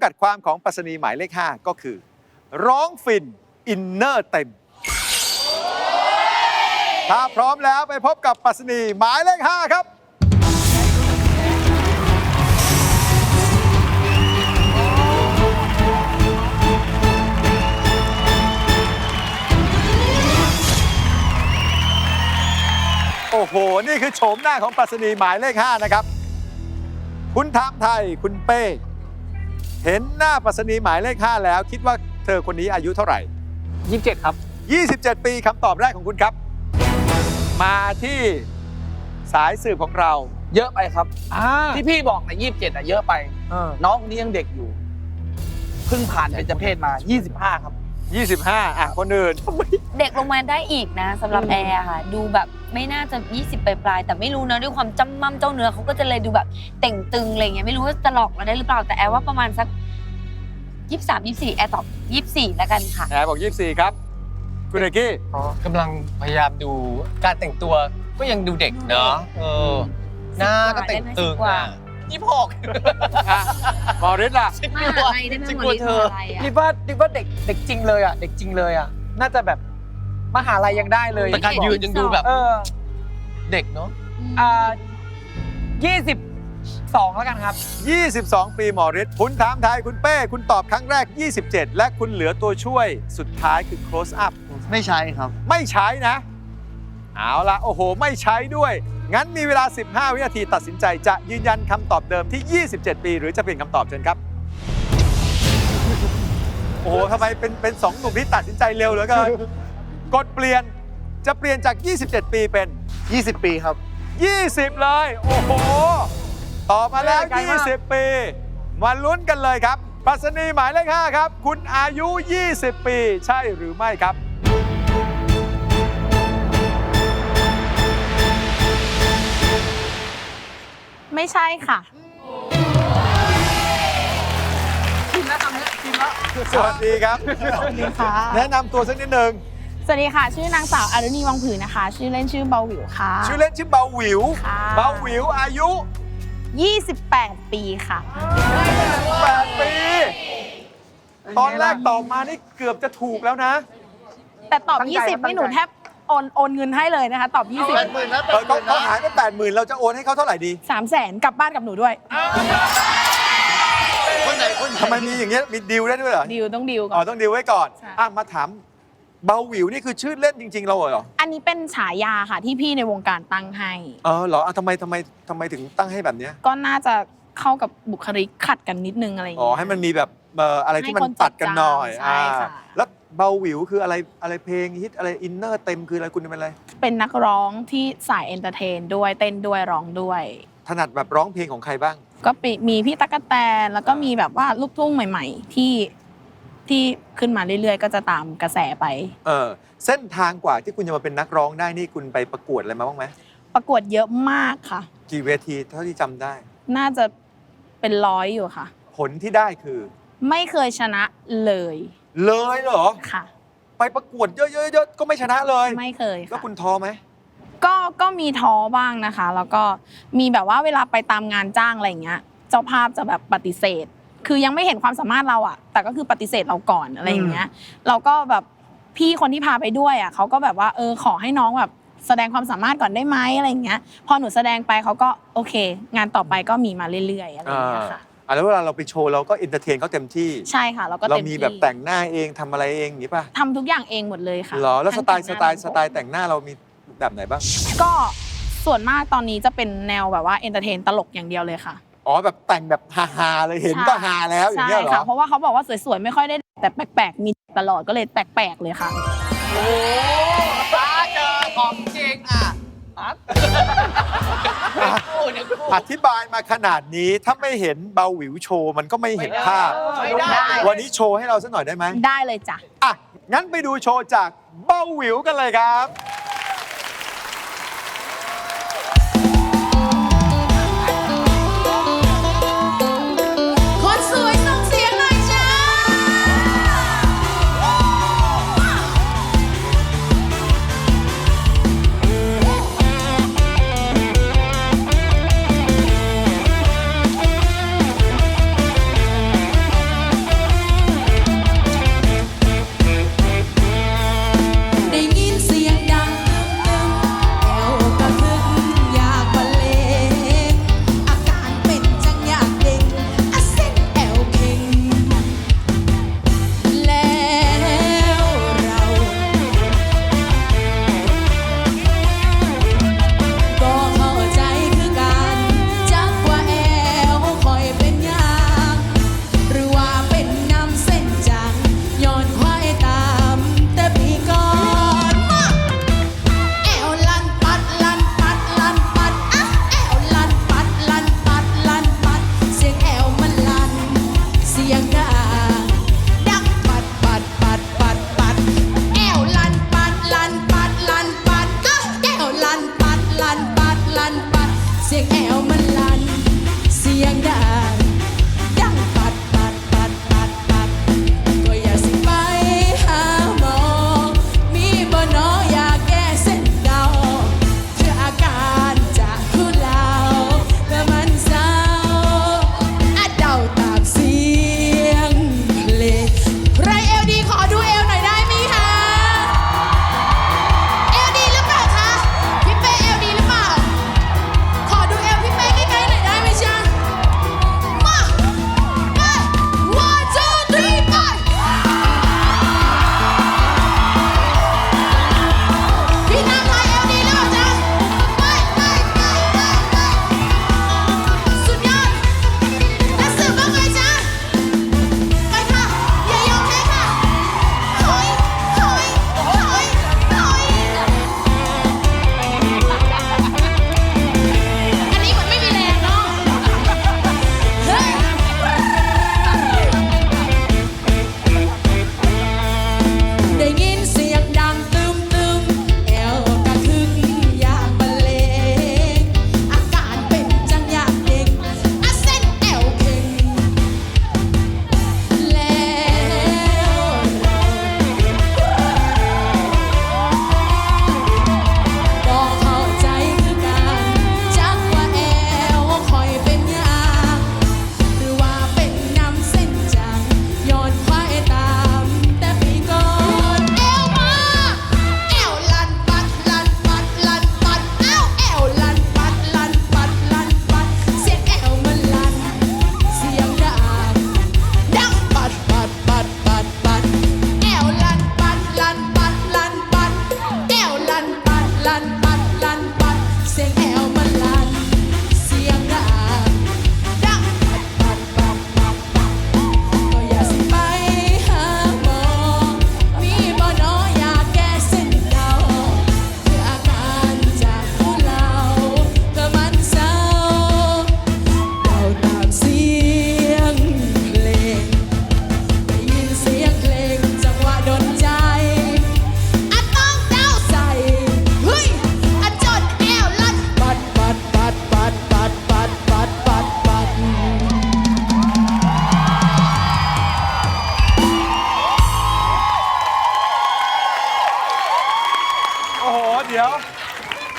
ำกัดความของปรัสนีหมายเลข 5 ก็คือ ร้องฟินอินเนอร์เต็ม ถ้าพร้อมแล้วไปพบกับปรัสนีหมายเลข 5 ครับ โอ้โห นี่คือโฉมหน้าของปรัสนีหมายเลข 5 นะครับ คุณทามไทยคุณเป้ เห็นหน้าปรัสนีหมายเลข5แล้ว คิดว่าเธอคนนี้อายุเท่าไหร่ยี่สิบเจ็ดครับ 27 ปีคำตอบแรกของคุณครับ มาที่สายสืบของเราเยอะไปครับ อ่าที่พี่บอกนะยี่สิบเจ็ดอะเยอะไป เออน้องคนนี้ยังเด็กอยู่ เพิ่งผ่านเป็นจเพศมา 25 ครับ 25 อะ คนอื่น เด็กลงมาได้อีกนะสำหรับแอร์ค่ะ ดูแบบ ไม่น่าจะ 20ปลายๆแต่ไม่รู้นะด้วยความจำมั่มเจ้าเนื้อเขาก็จะเลยดูแบบเต่งตึงอะไรเงี้ยไม่รู้ว่าจะหลอกเราได้หรือเปล่าแต่แอร์ว่าประมาณสัก 23 24 แอร์ตอบ 24 แล้วกันค่ะ แอร์บอก 24 ครับ คุณเอกกี้กำลังพยายามดูการแต่งตัวก็ยังดูเด็กเนาะเออหน้าก็แต่งตึงสิบกว่าอะยี่หกอะมอริสล่ะมหาลัยได้ไหมฉันหมกลัอวลิสเธอมหาลัยอะ คิดว่าคิดว่าเด็กเด็กจริงเลยอะ เด็กจริงเลยอะ น่าจะแบบ มหาลัยยังได้เลยแต่การยืนยังดูแบบเออเด็กเนาะอ่ายี่สิบสองแล้วกันครับ 22 ปีหมอริสคุณถามไทายคุณเป้ คุณตอบครั้งแรก 27 และคุณเหลือตัวช่วยสุดท้ายคือ close up ไม่ใช่ครับ ไม่ใช้นะ เอาละโอ้โห ไม่ใช้ด้วย งั้นมีเวลา 15 วินาทีตัดสินใจจะยืนยันคำตอบเดิมที่ 27 ปี หรือจะเปลี่ยนคำตอบเชิญครับ โอ้โหทำไมเป็นเป็นสองหนุ่มที่ตัดสินใจเร็วเหลือเกิน กดเปลี่ยนจะเปลี่ยนจาก 27 ปีเป็น 20 ปีครับ 20 เลย โอ้โห ตอบมาแล้วไกลมาก20 ปี มาลุ้นกันเลยครับปรัสนีหมายเลข 5 ครับ คุณอายุ 20 ปี ใช่หรือไม่ครับ ไม่ใช่ค่ะสวัสดีครับ สวัสดีค่ะ แนะนำตัวสักนิดหนึ่ง สวัสดีค่ะ ชื่อนางสาวอารุณีวังผือนะคะ ชื่อเล่นชื่อเบาหวิวค่ะ ชื่อเล่นชื่อเบาหวิว ค่ะ เบาหวิวอายุ28 ปีค่ะ 8ปี ตอนแรกตอบมานี่เกือบจะถูกแล้วนะ แต่ตอบ ตั้งใจ20 นี่หนูแทบโอนโอนเงินให้เลยนะคะ ตอบ 20เออเขาเขาหายไปแปดหมื่นเราจะโอนให้เขาเท่าไหร่ดี3แสนกลับบ้านกับหนูด้วยทำไมมีอย่างเงี้ยมีดีลได้ด้วยเหรอ ดิวต้องดิวก่อ๋ออน ต้องดีลไว้ก่อนใช่ อะมาถาม เบาหวิวนี่คือชื่อเล่นจริง ๆ เราเหรออันนี้เป็นฉายาค่ะที่พี่ในวงการตั้งให้ เออเหรออะทำไมทำไมทำไมถึงตั้งให้แบบเนี้ยก็น่าจะเข้ากับบุคลิกขัดกันนิดนึงอะไรอย่างอ๋อเงี้ย ให้มันมีแบบเอ่ออะไรที่มันให้คนตัดกันหน่อยจดจำใช่ค่ะอ่าแล้วเบาหวิวคืออะไรอะไรเพลงฮิตอะไรอินเนอร์เต็มคืออะไรคุณเป็นอะไรเป็นนักร้องที่สายเอนเตอร์เทนด้วยเต้นด้วยร้องด้วย ถนัดแบบร้องเพลงของใครบ้าง ก็ปีมีพี่ตั๊กแตนแล้วก็มีแบบว่าลูกทุ่งใหม่ ๆ ที่ ที่ขึ้นมาเรื่อยๆ ก็จะตามกระแสไป เออเส้นทางกว่าที่คุณจะมาเป็นนักร้องได้นี่คุณไปประกวดอะไรมาบ้างไหมประกวดเยอะมากค่ะ กี่เวทีเท่าที่จำได้ น่าจะเป็นร้อยอยู่ค่ะ ผลที่ได้คือ ไม่เคยชนะเลยเลยเหรอ ค่ะ ไปประกวดเยอะๆๆก็ไม่ชนะเลย ไม่เคยแล้วค่ะ คุณท้อไหม ก็ก็มีท้อบ้างนะคะ แล้วก็มีแบบว่าเวลาไปตามงานจ้างอะไรอย่างเงี้ย เจ้าภาพจะแบบปฏิเสธ คือยังไม่เห็นความสามารถเราอะแต่ก็คือปฏิเสธเราก่อนอะไรอย่างเงี้ย เราก็แบบพี่คนที่พาไปด้วยอะเขาก็แบบว่าเออขอให้น้องแบบแสดงความสามารถก่อนได้ไหมอะไรอย่างเงี้ย พอหนูแสดงไปเขาก็โอเค งานต่อไปก็มีมาเรื่อยๆอะไรอย่างเงี้ยค่ะอ่าแล้วเวลาเราไปโชว์เราก็เอนเตอร์เทนเขาเต็มที่ใช่ค่ะเราก็เราเต็มมีที่แบบแต่งหน้าเองทำอะไรเองอย่างนี้ป่ะทำทุกอย่างเองหมดเลยค่ะเหรอแล้วสทั้งไตล์สแต่งหไตน้า ล์สไตล์แต่งหน้าเรามีแบบไหนบ้าง ก็ส่วนมากตอนนี้จะเป็นแนวแบบว่าเอนเตอร์เทนตลกอย่างเดียวเลยค่ะ อ๋อแบบแต่งแบบฮาๆเลยเห็นก็ฮาแล้วอย่างใช่เงี้ยเหรค่ะอ เพราะว่าเขาบอกว่าสวยๆไม่ค่อยได้แต่แปลกๆ มีตลอดก็เลยแปลกๆเลยค่ะตาเจอของจริงอะคู่เนี่ยคู่อธิบายมาขนาดนี้ถ้าไม่เห็นเบาหวิวโชว์มันก็ไม่เห็นภาพ ไม่ได้ วันนี้โชว์ให้เราสักหน่อยได้ไหมได้เลยจ้ะ อะ งั้นไปดูโชว์จากเบาหวิวกันเลยครับ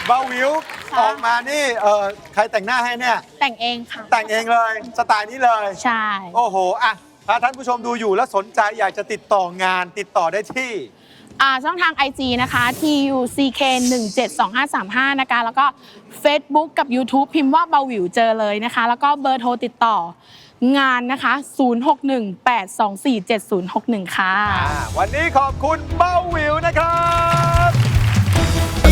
เบาวิวค่ะ ออกมานี่เออใครแต่งหน้าให้เนี่ย แต่งเองค่ะ แต่งเองเลยสไตล์นี้เลย ใช่ โอ้โหอะถ้าท่านผู้ชมดูอยู่แล้วสนใจอยากจะติดต่องานติดต่อได้ที่ อ่าช่องทาง IG นะคะ tuck 172535นะคะ แล้วก็ Facebook กับ YouTube พิมพ์ว่าเบาหวิวเจอเลยนะคะ แล้วก็เบอร์โทรติดต่องานนะคะ 0618247061 ค่ะ อ่าวันนี้ขอบคุณเบ้าวิวนะครับ